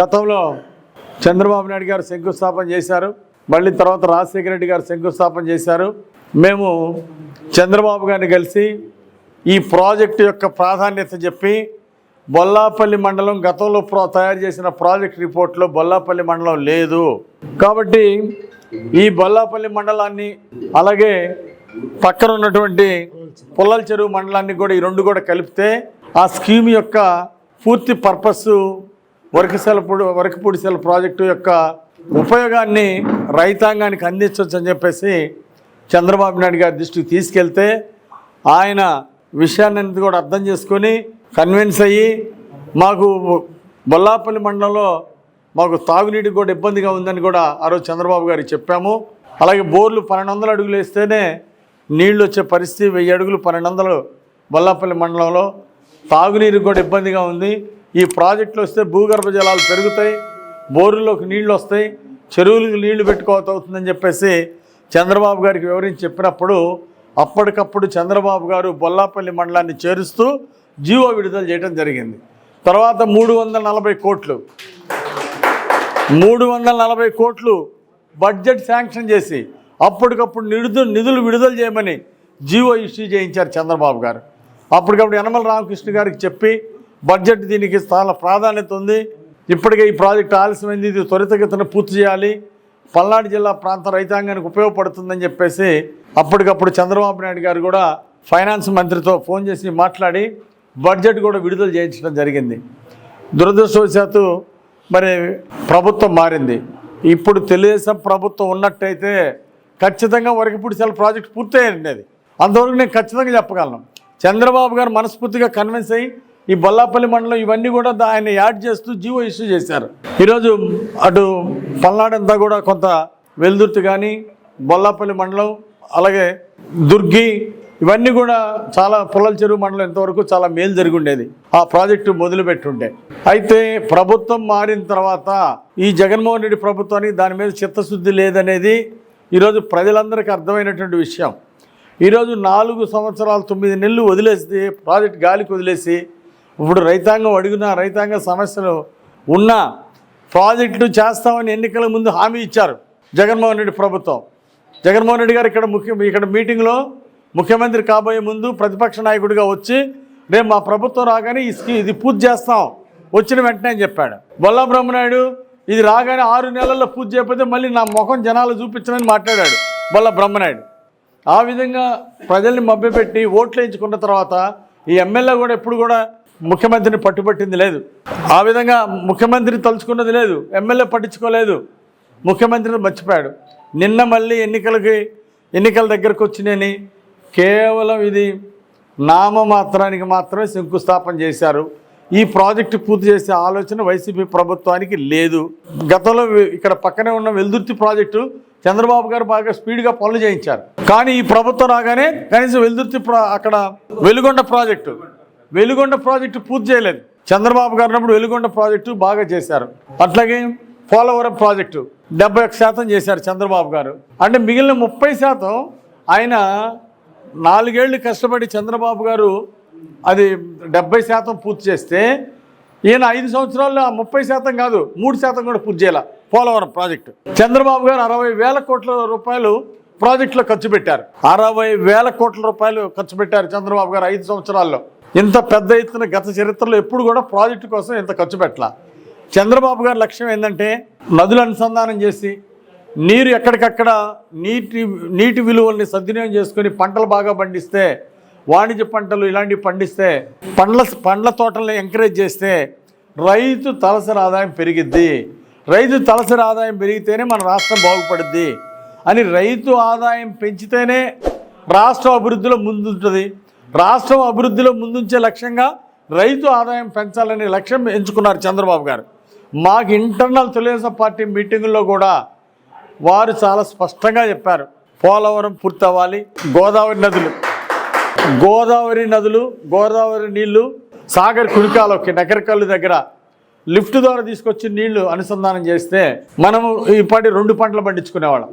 గతంలో చంద్రబాబు నాయుడు గారు శంకుస్థాపన చేశారు. మళ్ళీ తర్వాత రాజశేఖర రెడ్డి గారు శంకుస్థాపన చేశారు. మేము చంద్రబాబు గారిని కలిసి ఈ ప్రాజెక్టు యొక్క ప్రాధాన్యత చెప్పి బొల్లాపల్లి మండలం గతంలో ప్రో తయారు చేసిన ప్రాజెక్ట్ రిపోర్ట్లో బొల్లాపల్లి మండలం లేదు. కాబట్టి ఈ బొల్లాపల్లి మండలాన్ని అలాగే పక్కన ఉన్నటువంటి పుల్లల చెరువు మండలాన్ని కూడా ఈ రెండు కూడా కలిపితే ఆ స్కీమ్ యొక్క పూర్తి పర్పస్ వరకసెలపూడి వరకపూడిసెల ప్రాజెక్టు యొక్క ఉపయోగాన్ని రైతాంగానికి అందించవచ్చు అని చెప్పేసి చంద్రబాబు నాయుడు గారి దృష్టికి తీసుకెళ్తే ఆయన విషయాన్ని కూడా అర్థం చేసుకొని కన్విన్స్ అయ్యి మాకు బొల్లాపల్లి మండలంలో మాకు తాగునీటి కూడా ఇబ్బందిగా ఉందని కూడా ఆ రోజు చంద్రబాబు గారికి చెప్పాము. అలాగే బోర్లు పన్నెండు వందల అడుగులు వేస్తేనే నీళ్ళు వచ్చే పరిస్థితి వెయ్యి అడుగులు పన్నెండు వందలు బొల్లాపల్లి మండలంలో తాగునీరు కూడా ఇబ్బందిగా ఉంది. ఈ ప్రాజెక్టులు వస్తే భూగర్భ జలాలు పెరుగుతాయి బోరులోకి నీళ్ళు వస్తాయి చెరువులకు నీళ్ళు పెట్టుకోవత అవుతుందని చెప్పేసి చంద్రబాబు గారికి వివరించి చెప్పినప్పుడు అప్పటికప్పుడు చంద్రబాబు గారు బొల్లాపల్లి మండలాన్ని చేరుస్తూ జీవో విడుదల చేయడం జరిగింది. తర్వాత మూడు వందల నలభై కోట్లు మూడు వందల నలభై కోట్లు బడ్జెట్ శాంక్షన్ చేసి అప్పటికప్పుడు నిడుదల నిధులు విడుదల చేయమని జీవో ఇష్యూ చేయించారు చంద్రబాబు గారు. అప్పటికప్పుడు యనమల రామకృష్ణ గారికి చెప్పి బడ్జెట్ దీనికి చాలా ప్రాధాన్యత ఉంది. ఇప్పటికే ఈ ప్రాజెక్ట్ ఆలస్యమైంది. ఇది త్వరితగతిన పూర్తి చేయాలి. పల్నాడు జిల్లా ప్రాంత రైతాంగానికి ఉపయోగపడుతుందని చెప్పేసి అప్పటికప్పుడు చంద్రబాబు నాయుడు గారు కూడా ఫైనాన్స్ మంత్రితో ఫోన్ చేసి మాట్లాడి బడ్జెట్ కూడా విడుదల చేయించడం జరిగింది. దురదృష్టవశాత్తు మరి ప్రభుత్వం మారింది. ఇప్పుడు తెలుగుదేశం ప్రభుత్వం ఉన్నట్టయితే ఖచ్చితంగా వరకపూడి ప్రాజెక్ట్ పూర్తయ్యండి అది అంతవరకు నేను ఖచ్చితంగా చెప్పగలను. చంద్రబాబు గారు మనస్ఫూర్తిగా కన్విన్స్ అయ్యి ఈ బొల్లాపల్లి మండలం ఇవన్నీ కూడా ఆయన యాడ్ చేస్తూ జీవో ఇష్యూ చేశారు. ఈరోజు అటు పల్నాడంతా కూడా కొంత వెల్దుర్తి కానీ బొల్లాపల్లి మండలం అలాగే దుర్గి ఇవన్నీ కూడా చాలా పుల్లల చెరువు మండలం ఇంతవరకు చాలా మేలు జరిగి ఆ ప్రాజెక్టు మొదలుపెట్టుండే. అయితే ప్రభుత్వం మారిన తర్వాత ఈ జగన్మోహన్ రెడ్డి ప్రభుత్వానికి దాని మీద చిత్తశుద్ధి లేదనేది ఈరోజు ప్రజలందరికీ అర్థమైనటువంటి విషయం. ఈరోజు నాలుగు సంవత్సరాలు తొమ్మిది నెలలు వదిలేసి ప్రాజెక్ట్ గాలికి వదిలేసి ఇప్పుడు రైతాంగం అడిగిన రైతాంగ సమస్యలు ఉన్న ప్రాజెక్టులు చేస్తామని ఎన్నికల ముందు హామీ ఇచ్చారు జగన్మోహన్ రెడ్డి ప్రభుత్వం. జగన్మోహన్ రెడ్డి గారు ఇక్కడ ముఖ్య ఇక్కడ మీటింగ్లో ముఖ్యమంత్రి కాబోయే ముందు ప్రతిపక్ష నాయకుడిగా వచ్చి రేపు మా ప్రభుత్వం రాగానే ఈ ఇది పూర్తి చేస్తాం. వచ్చిన వెంటనే అని చెప్పాడు. బొల్లా బ్రహ్మనాయుడు ఇది రాగానే ఆరు నెలల్లో పూజ చేయకపోతే మళ్ళీ నా ముఖం జనాలు చూపించనని మాట్లాడాడు బొల్ల బ్రహ్మనాయుడు ఆ విధంగా ప్రజల్ని మభ్యపెట్టి ఓట్లు వేయించుకున్న తర్వాత ఈ ఎమ్మెల్యే కూడా ఎప్పుడు కూడా ముఖ్యమంత్రిని పట్టుబట్టింది లేదు. ఆ విధంగా ముఖ్యమంత్రి తలుచుకున్నది లేదు. ఎమ్మెల్యే పట్టించుకోలేదు. ముఖ్యమంత్రిని మర్చిపోయాడు. నిన్న మళ్ళీ ఎన్నికలకి ఎన్నికల దగ్గరకు వచ్చినాయని కేవలం ఇది నామమాత్రానికి మాత్రమే శంకుస్థాపన చేశారు. ఈ ప్రాజెక్టు పూర్తి చేసే ఆలోచన వైసీపీ ప్రభుత్వానికి లేదు. గతంలో ఇక్కడ పక్కనే ఉన్న వెల్దుర్తి ప్రాజెక్టు చంద్రబాబు గారు బాగా స్పీడ్గా పనులు చేయించారు. కానీ ఈ ప్రభుత్వం రాగానే కనీసం వెల్దుర్తి ప్రా- అక్కడ వెలుగొండ ప్రాజెక్టు వెలుగొండ ప్రాజెక్టు పూర్తి చేయలేదు. చంద్రబాబు గారు ఉన్నప్పుడు వెలుగొండ ప్రాజెక్టు బాగా చేశారు. అట్లాగే పోలవరం ప్రాజెక్టు డెబ్బై శాతం చేశారు చంద్రబాబు గారు. అంటే మిగిలిన ముప్పై శాతం ఆయన నాలుగేళ్ళు కష్టపడి చంద్రబాబు గారు అది డెబ్బై శాతం పూర్తి చేస్తే ఈయన ఐదు సంవత్సరాల్లో ఆ ముప్పై శాతం కాదు మూడు శాతం కూడా పూర్తి చేయాల పోలవరం ప్రాజెక్టు. చంద్రబాబు గారు అరవై వేల కోట్ల రూపాయలు ప్రాజెక్టులో ఖర్చు పెట్టారు. అరవై వేల కోట్ల రూపాయలు ఖర్చు పెట్టారు చంద్రబాబు గారు ఐదు సంవత్సరాల్లో. ఇంత పెద్ద ఎత్తున గత చరిత్రలో ఎప్పుడు కూడా ప్రాజెక్టు కోసం ఇంత ఖర్చు పెట్టాల. చంద్రబాబు గారి లక్ష్యం ఏంటంటే నదులు అనుసంధానం చేసి నీరు ఎక్కడికక్కడ నీటి నీటి విలువల్ని సద్వినియోగం చేసుకొని పంటలు బాగా పండిస్తే వాణిజ్య పంటలు ఇలాంటివి పండిస్తే పండ్ల పండ్ల తోటలను ఎంకరేజ్ చేస్తే రైతు తలసరి ఆదాయం పెరిగిద్ది. రైతు తలసరి ఆదాయం పెరిగితేనే మన రాష్ట్రం బాగుపడుద్ది అని రైతు ఆదాయం పెంచితేనే రాష్ట్ర అభివృద్ధిలో ముందుంటుంది. రాష్ట్రం అభివృద్ధిలో ముందుంచే లక్ష్యంగా రైతు ఆదాయం పెంచాలనే లక్ష్యం ఎంచుకున్నారు చంద్రబాబు గారు. మాకు ఇంటర్నల్ తెలుగుదేశం పార్టీ మీటింగుల్లో కూడా వారు చాలా స్పష్టంగా చెప్పారు. పోలవరం పూర్తవ్వాలి. గోదావరి నదులు. గోదావరి నదులు గోదావరి నీళ్ళు సాగర్ కురికాలకి నకరకల్లు దగ్గర లిఫ్ట్ ద్వారా తీసుకొచ్చి నీళ్ళు అనుసంధానం చేస్తే మనము ఈ పాటి రెండు పంటలు పండించుకునేవాళ్ళం.